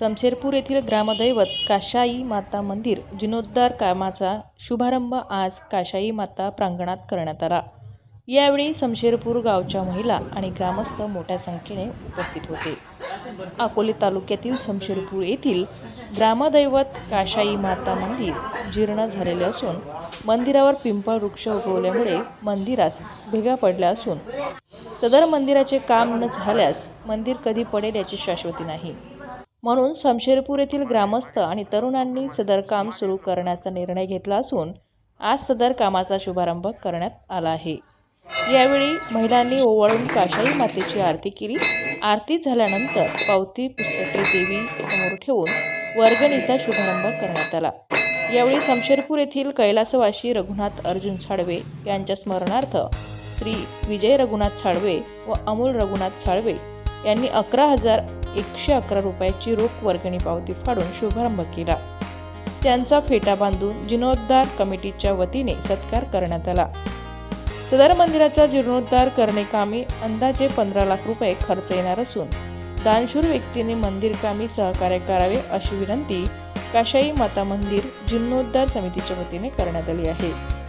समशेरपूर येथील ग्रामदैवत काशाई माता मंदिर जीर्णोद्धार कामाचा शुभारंभ आज काशाई माता प्रांगणात करण्यात आला. यावेळी समशेरपूर गावच्या महिला आणि ग्रामस्थ मोठ्या संख्येने उपस्थित होते. अकोले तालुक्यातील समशेरपूर येथील ग्रामदैवत काशाई माता मंदिर जीर्ण झालेले असून मंदिरावर पिंपळ वृक्ष उगवल्यामुळे मंदिरास भेगा पडल्या असून सदर मंदिराचे काम न झाल्यास मंदिर कधी पडेल याची शाश्वती नाही. म्हणून शमशेरपूर येथील ग्रामस्थ आणि तरुणांनी सदर काम सुरू करण्याचा निर्णय घेतला असून आज सदर कामाचा शुभारंभ करण्यात आला आहे. यावेळी महिलांनी ओवाळून काशाई मातेची आरती केली. आरती झाल्यानंतर पावती पुस्तके देवी समोर ठेवून वर्गणीचा शुभारंभ करण्यात आला. यावेळी शमशेरपूर येथील कैलासवासी रघुनाथ अर्जुन साळवे यांच्या स्मरणार्थ श्री विजय रघुनाथ साळवे व अमोल रघुनाथ साळवे यांनी अकरा हजार एकशे अकरा रुपयाची रोख वर्गणी पावती फाडून शुभारंभ केला. त्यांचा फेटा बांधून जीर्णोद्धार कमिटीच्या वतीने सत्कार करण्यात आला. सदर मंदिराचा जीर्णोद्धार करणे कामी अंदाजे पंधरा लाख रुपये खर्च येणार असून दानशूर व्यक्तीने मंदिर कामी सहकार्य करावे अशी विनंती काशाई माता मंदिर जीर्णोद्धार समितीच्या वतीने करण्यात आली आहे.